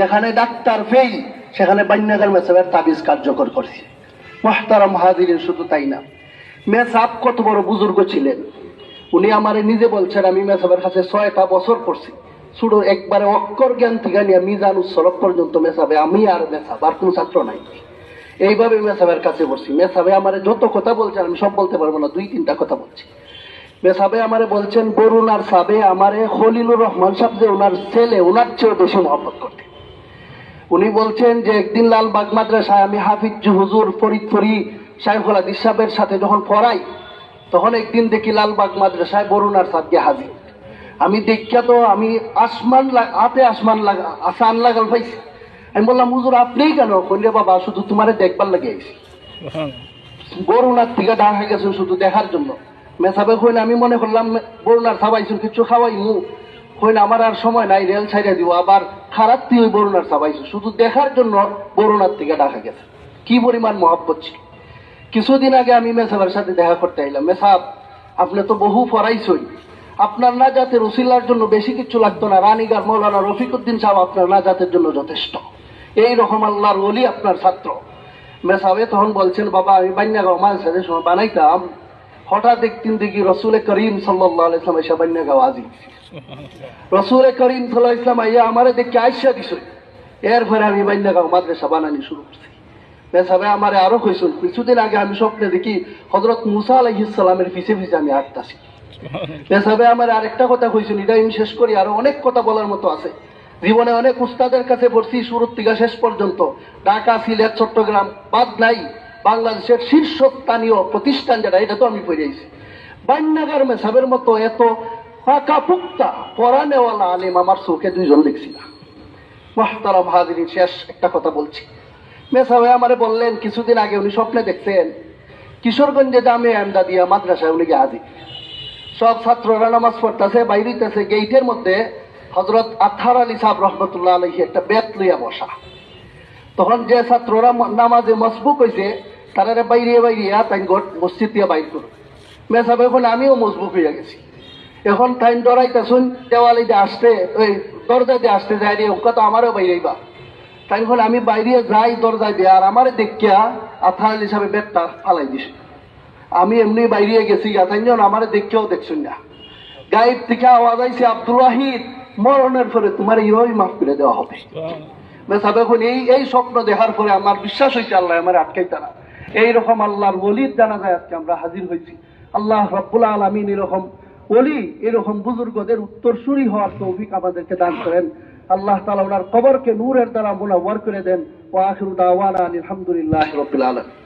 যেখানে doctor Fei সেখানে বান্যাগার মেসাবের তাবিজ কার্যকর করছে। মহতারাম হাজির শুধু তাই না, মেসাব কত বড় বুজুর্গ ছিলেন। উনি আমারে নিজে বলছেন, আমি মেসাবের কাছে ছয়টা বছর পড়ছি। শুধু একবারে অক্ষর জ্ঞান থেকে নিয়ে মিজান উৎসরক পর্যন্ত মেসাবে, আমি আর মেসাব, আর কোনো ছাত্র নাই। এইভাবে মেসাবের কাছে বসছি মেসাবে আমারে যত কথা বলছেন আমি সব বলতে পারব না, দুই তিনটা কথা বলছি। মেসাবে আমারে বলছেন, বরুণ আর সাবে, আমারে খলিলুর রহমান সাহেব যে ওনার ছেলে, ওনার চেয়েও বেশি মহব্বত করতে উনি বলছেন যে একদিন লালবাগ মাদ্রাসায় আমি হাফিজ হুজুর ফরিদপুরি সাইফুল হাদিস সাহেবের সাথে যখন পড়াই তখন একদিন দেখি লালবাগ মাদ্রাসায় বরুণ আর সাহেবকে হাজির। আমি দেখিয়া তো আমি আসমান হাতে আসমান লাগা আসান লাগাল পাইছি। আমি বললাম হুজুর আপনিই কেন? কইলে বাবা শুধু তোমারে দেখবার লাগে আইছি। বরুণার থেকে ঢাকা গেছে শুধু দেখার জন্য। মেসাবে কইন আমি মনে করলাম বরুণার সাবাইছুন কিছু খাওয়াই মু হইলে আমার আর সময় নাই রেল ছাইড়া দিব। আবার খারাপ তুই ওই বরুণার সাবাইছু শুধু দেখার জন্য বরুণার থেকে ঢাকা গেছে। কি পরিমাণ মহব্বত ছিল। কিছুদিন আগে আমি মেসাবের সাথে দেখা করতে আইলাম। মেসাব, আপনি তো বহু পড়াইছই আপনার না জাতের উসিলার জন্য বেশি কিছু লাগতো না। রানীগার মৌলানা রফিকুদ্দিন সাহেব আপনার না জাতের জন্য যথেষ্ট। এই রকম আল্লাহর ওলি আপনার ছাত্র। মেসাবে তখন বলছেন, বাবা, আমি বান্যাগাঁও মাঝে সময় বানাইতাম হঠাৎ একদিন দেখি রসুল করিম সাল্লাহ ইসলাম এসে বান্যাগাঁও আজি। রসুল করিম সাল্লাহ ইসলাম আইয়া আমারে দেখে আইসা দিছ। এরপরে আমি বান্যাগাঁও মাদ্রাসা বানানি শুরু করছি। মেসাবে আমারে আরও কইসুন, কিছুদিন আগে আমি স্বপ্নে দেখি হজরত মুসা আলাইহিসালামের পিছে পিছে আমি হাঁটতাছি। পেশাবে আমার আরেকটা কথা কইছেন এটা আমি শেষ করি, আরও অনেক কথা বলার মতো আছে। জীবনে অনেক উস্তাদের কাছে পড়ছি, শুরুর থেকে শেষ পর্যন্ত। ঢাকা, সিলেট, চট্টগ্রাম, বাদ নাই। বাংলাদেশের শীর্ষস্থানীয় প্রতিষ্ঠান যেটা, এটা তো আমি পড়েছি বান্যাগার মেসাবের মতো এত ফাঁকা পুক্তা পরানেওয়ালা আলিম আমার চোখে দুইজন দেখছি না মহতারাম হাজির শেষ একটা কথা বলছি। মেসাবে আমারে বললেন, কিছুদিন আগে উনি স্বপ্নে দেখছেন, কিশোরগঞ্জে জামে দিয়া মাদ্রাসায় উনি হাজির। সব ছাত্ররা নামাজ পড়তেছে বাইরিতেছে গেইটের মধ্যে হজরত আথার আলী সাহেব রহমতুল্লাহ আলহী একটা বেত লইয়া বসা। তখন যে ছাত্ররা নামাজে মজবুক হয়েছে তারা বাইরিয়ে বাইরিয়া তাই গোট মসজিদ দিয়ে বাইর করো। মেসাবে এখন আমিও মজবুত হইয়া গেছি। এখন তাই ডরাইতেছুন দেওয়ালি দিয়ে আসতে ওই দরজা দিয়ে আসতে যাই রে ওকা তো আমারও বাইরেইবা তাই এখন আমি বাইরে যাই দরজায় দিয়ে আর আমারে দেখিয়া আথার আলী সাহেব বেতটা ফালাই দিছে। আমি এমনি বাইরে গেছি গাতাইজন আমার দেখেও দেখছুন না। গাইব থেকে আওয়াজ আইছে আব্দুল ওয়াহিদ মরণের পরে তোমার ইরোই মাফ করে দেওয়া হবে। মেসাবে এখন এই এই স্বপ্ন দেখার পরে আমার বিশ্বাস হয়েছে আল্লাহ আমার আটকাইতে না। এইরকম আল্লাহর ওলির জানা যায় আজকে আমরা হাজির হয়েছি। আল্লাহ রব্বুল আলমিন এরকম ওলি, এরকম বুজুর্গদের উত্তরসূরি হওয়ার তৌফিক আমাদেরকে দান করেন। আল্লাহ তালা ওনার কবরকে নূরের দ্বারা মোনাওয়ার করে দেন। ও আখিরু দাওয়ানা আলহামদুলিল্লাহ রবিল আলম